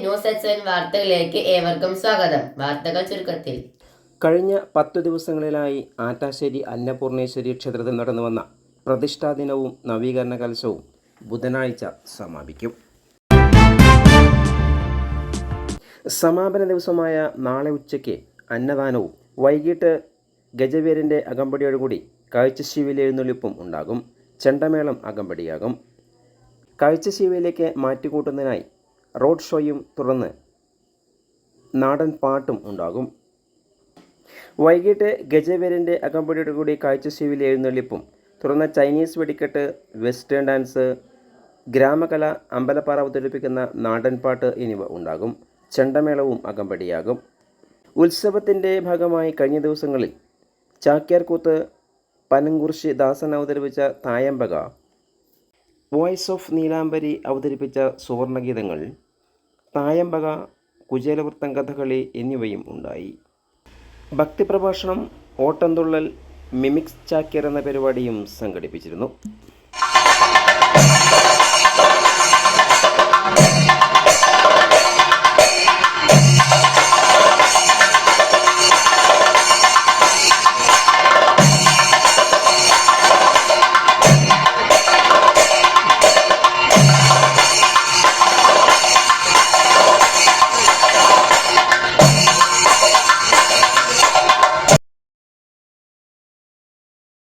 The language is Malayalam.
ന്യൂസ് വാർത്തകളിലേക്ക് ഏവർക്കും സ്വാഗതം. വാർത്തകൾ ചുരുക്കത്തിൽ. കഴിഞ്ഞ പത്തു ദിവസങ്ങളിലായി ആറ്റാശ്ശേരി അന്നപൂർണേശ്വരി ക്ഷേത്രത്തിൽ നടന്നു വന്ന പ്രതിഷ്ഠാ ദിനവും നവീകരണ കലശവും ബുധനാഴ്ച സമാപിക്കും. സമാപന ദിവസമായ നാളെ ഉച്ചയ്ക്ക് അന്നദാനവും വൈകിട്ട് ഗജവീരന്റെ അകമ്പടിയോടുകൂടി കാഴ്ചശീവിലെഴുന്നള്ളിപ്പും ഉണ്ടാകും. ചെണ്ടമേളം അകമ്പടിയാകും. കാഴ്ചശിവയിലേക്ക് മാറ്റിക്കൂട്ടുന്നതിനായി റോഡ് ഷോയും തുടർന്ന് നാടൻ പാട്ടും ഉണ്ടാകും. വൈകിട്ട് ഗജവീരന്റെ അകമ്പടിയോട് കൂടി കാഴ്ചശിവിലെ എഴുന്നള്ളിപ്പും. തുടർന്ന് ചൈനീസ് വെടിക്കെട്ട് വെസ്റ്റേൺ ഡാൻസ് ഗ്രാമകല അമ്പലപ്പാറ അവതരിപ്പിക്കുന്ന നാടൻപാട്ട് എന്നിവ ഉണ്ടാകും. ചെണ്ടമേളവും അകമ്പടിയാകും. ഉത്സവത്തിന്റെ ഭാഗമായി കഴിഞ്ഞ ദിവസങ്ങളിൽ ചാക്യാർകൂത്ത് പനങ്കുർശി ദാസൻ അവതരിപ്പിച്ച തായമ്പക വോയിസ് ഓഫ് നീലാംബരി അവതരിപ്പിച്ച സുവർണഗീതങ്ങൾ തായമ്പക കുചേലവൃത്തം കഥകളി എന്നിവയും ഉണ്ടായി. ഭക്തിപ്രഭാഷണം ഓട്ടംതുള്ളൽ മിമിക്സ് ചാക്യർ എന്ന പരിപാടിയും സംഘടിപ്പിച്ചിരുന്നു.